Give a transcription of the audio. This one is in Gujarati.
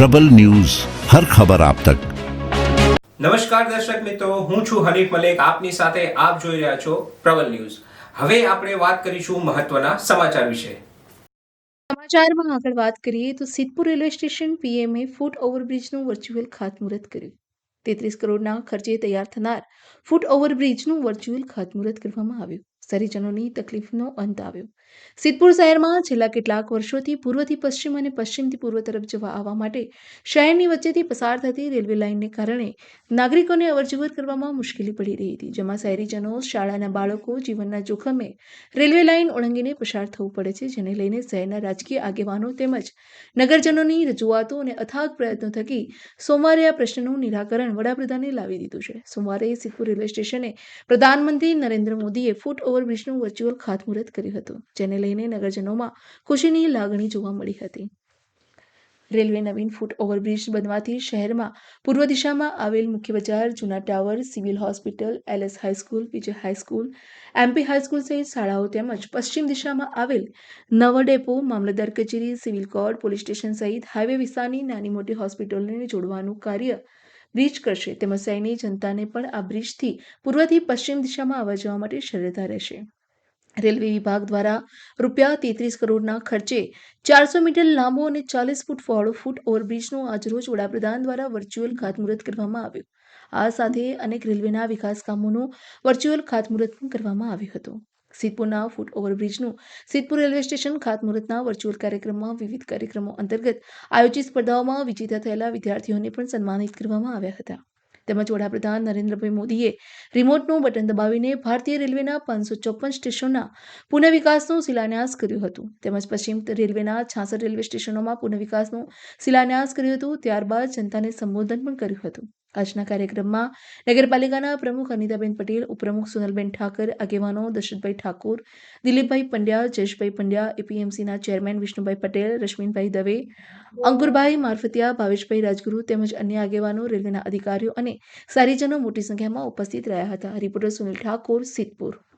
પ્રબલ ન્યૂઝ હર ખબર આપ તક. નમસ્કાર દર્શક મિત્રો હું છું હરીફ મલેક. આપની સાથે આપ જોઈ રહ્યા છો પ્રબલ ન્યૂઝ. હવે આપણે વાત કરીશું મહત્વના સમાચાર વિશે. સમાચારમાં આગળ વાત કરીએ તો સિદ્ધપુર રેલવે સ્ટેશન પીએમએ ફૂટ ઓવરબ્રિજનું વર્ચ્યુઅલ ખાતમુહૂર્ત કર્યું. તેત્રીસ કરોડના ખર્ચે તૈયાર થનાર ફૂટ ઓવરબ્રિજનું વર્ચ્યુઅલ ખાતમુહૂર્ત કરવામાં આવ્યું. શહેરીજનોની તકલીફનો અંત આવ્યો. સિદ્ધપુર શહેરમાં છેલ્લા કેટલાક વર્ષોથી પૂર્વથી પશ્ચિમ અને પશ્ચિમથી પૂર્વ તરફ જવા આવવા માટે શહેરની વચ્ચેથી પસાર થતી રેલવે લાઇનને કારણે નાગરિકોને અવરજવર કરવામાં મુશ્કેલી પડી રહી હતી, જેમાં શહેરીજનો, શાળાના બાળકો, જીવનના જોખમે રેલવે લાઇન ઓળંગીને પસાર થવું પડે છે, જેને લઈને શહેરના રાજકીય આગેવાનો તેમજ નગરજનોની રજૂઆતો અને અથાગ પ્રયત્નો થકી સોમવારે આ પ્રશ્નનું નિરાકરણ વડાપ્રધાને લાવી દીધું છે. સોમવારે સિદ્ધપુર રેલવે સ્ટેશને પ્રધાનમંત્રી નરેન્દ્ર મોદીએ ફૂટ ઓવરબ્રિજનું વર્ચ્યુઅલ ખાતમુહૂર્ત કર્યું હતું, જેને લઈને નગરજનોમાં ખુશીની લાગણી જોવા મળી હતી. રેલવે નવીન ફૂટ ઓવરબ્રિજ બનવાથી શહેરમાં પૂર્વ દિશામાં આવેલ મુખ્ય બજાર, જૂના tower, civil hospital, LS high school Vijay high school MP high school સહિત શાળાઓ તેમજ પશ્ચિમ દિશામાં આવેલ નવા ડેપો, મામલતદાર કચેરી, સિવિલ કોર્ટ, પોલીસ સ્ટેશન સહિત હાઈવે વિસ્તારની નાની મોટી હોસ્પિટલોને જોડવાનું કાર્ય બ્રિજ કરશે. તેમજ સૈન્ય જનતાને પણ આ બ્રિજથી પૂર્વથી પશ્ચિમ દિશામાં આવવા જવા માટે સરળતા રહેશે. રેલવે વિભાગ દ્વારા રૂપિયા તેત્રીસ કરોડના ખર્ચે ચારસો મીટર લાંબો અને ચાલીસ ફૂટ પહોળો ફૂટ ઓવરબ્રિજનું આજરોજ વડાપ્રધાન દ્વારા વર્ચ્યુઅલ ખાતમુહૂર્ત કરવામાં આવ્યું. આ સાથે અનેક રેલવેના વિકાસ કામોનું વર્ચ્યુઅલ ખાતમુહૂર્ત પણ કરવામાં આવ્યું હતું. સિદ્ધપુરના ફૂટ ઓવરબ્રિજનું સિદ્ધપુર રેલવે સ્ટેશન ખાતમુહૂર્તના વર્ચ્યુઅલ કાર્યક્રમમાં વિવિધ કાર્યક્રમો અંતર્ગત આયોજિત સ્પર્ધાઓમાં વિજેતા થયેલા વિદ્યાર્થીઓને પણ સન્માનિત કરવામાં આવ્યા હતા. તેમજ વડાપ્રધાન નરેન્દ્રભાઈ મોદીએ રિમોટનું બટન દબાવીને ભારતીય રેલવેના પાંચસો ચોપન સ્ટેશનોના પુનઃવિકાસનું શિલાન્યાસ કર્યું હતું. તેમજ પશ્ચિમ રેલવેના છાસઠ રેલવે સ્ટેશનોમાં પુનઃવિકાસનું શિલાન્યાસ કર્યું હતું. ત્યારબાદ જનતાને સંબોધન પણ કર્યું હતું. આજના કાર્યક્રમમાં નગરપાલિકાના પ્રમુખ અનિતાબેન પટેલ, ઉપપ્રમુખ સુનલબેન ઠાકર, આગેવાનો દશરથભાઈ ઠાકોર, દિલીપભાઈ પંડ્યા, જયેશભાઈ પંડ્યા, એપીએમસીના ચેરમેન વિષ્ણુભાઈ પટેલ, રશ્મિનભાઈ દવે, અંકુરભાઈ મારફતિયા, ભાવેશભાઈ રાજગુરુ તેમજ અન્ય આગેવાનો, રેલવેના અધિકારીઓ અને સારીજનો મોટી સંખ્યામાં ઉપસ્થિત રહ્યા હતા. રિપોર્ટર સુનિલ ઠાકોર, સિદ્ધપુર.